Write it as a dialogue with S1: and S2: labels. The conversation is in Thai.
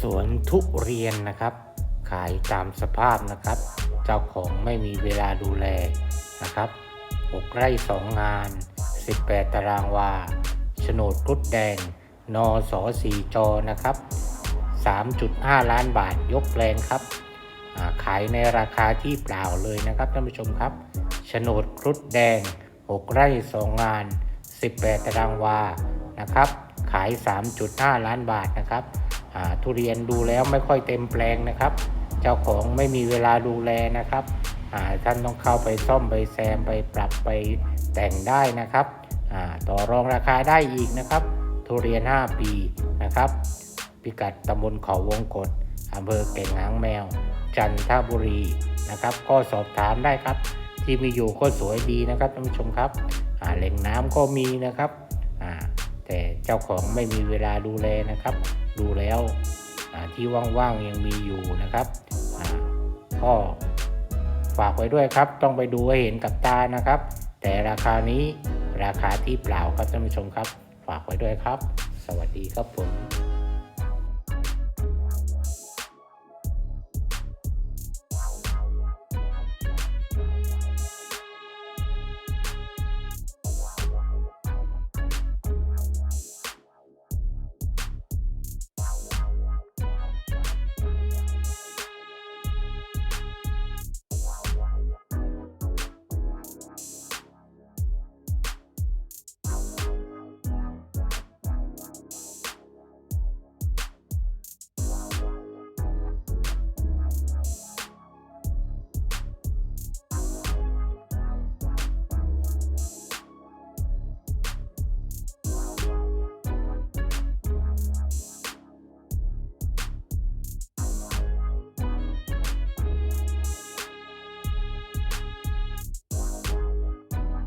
S1: สวนทุเรียนนะครับ ขายตามสภาพนะครับ เจ้าของไม่มีเวลาดูแลนะครับ6ไร่2งาน 18 ตารางวาโฉนดกุดแดงนอสอสีจอนะครับ 3.5 ล้านบาทยกแปลงครับ ขายในราคาที่เปล่าเลยนะครับท่านผู้ชมครับโฉนดครุฑแดง 6 ไร่ 2 งาน 18 ตารางวานะครับ ขาย 3.5 ล้านบาทนะครับ ทุเรียนดูแล้วไม่ค่อยเต็มแปลงนะครับ เจ้าของไม่มีเวลาดูแลนะครับท่านต้องเข้าไปซ่อมไปแซมไปปรับไปแต่งได้นะครับต่อรองราคาได้อีกนะครับ ทุเรียน 5 ปีนะครับ พิกัดตำบลเขาวงกฏอำเภอเก่งหางแมว จันทบุรีนะครับ ก็สอบถามได้ครับ ที่มีอยู่ก็สวยดีนะครับท่านผู้ชมครับแหล่งน้ำก็มีนะครับ แต่เจ้าของไม่มีเวลาดูแลนะครับ ดูแล้วที่ว่างๆยังมีอยู่นะครับก็ฝากไว้ด้วยครับ ต้องไปดูให้เห็นกับตานะครับ แต่ราคานี้ราคาที่เปล่าครับท่านผู้ชมครับ ฝากไว้ด้วยครับ สวัสดีครับผม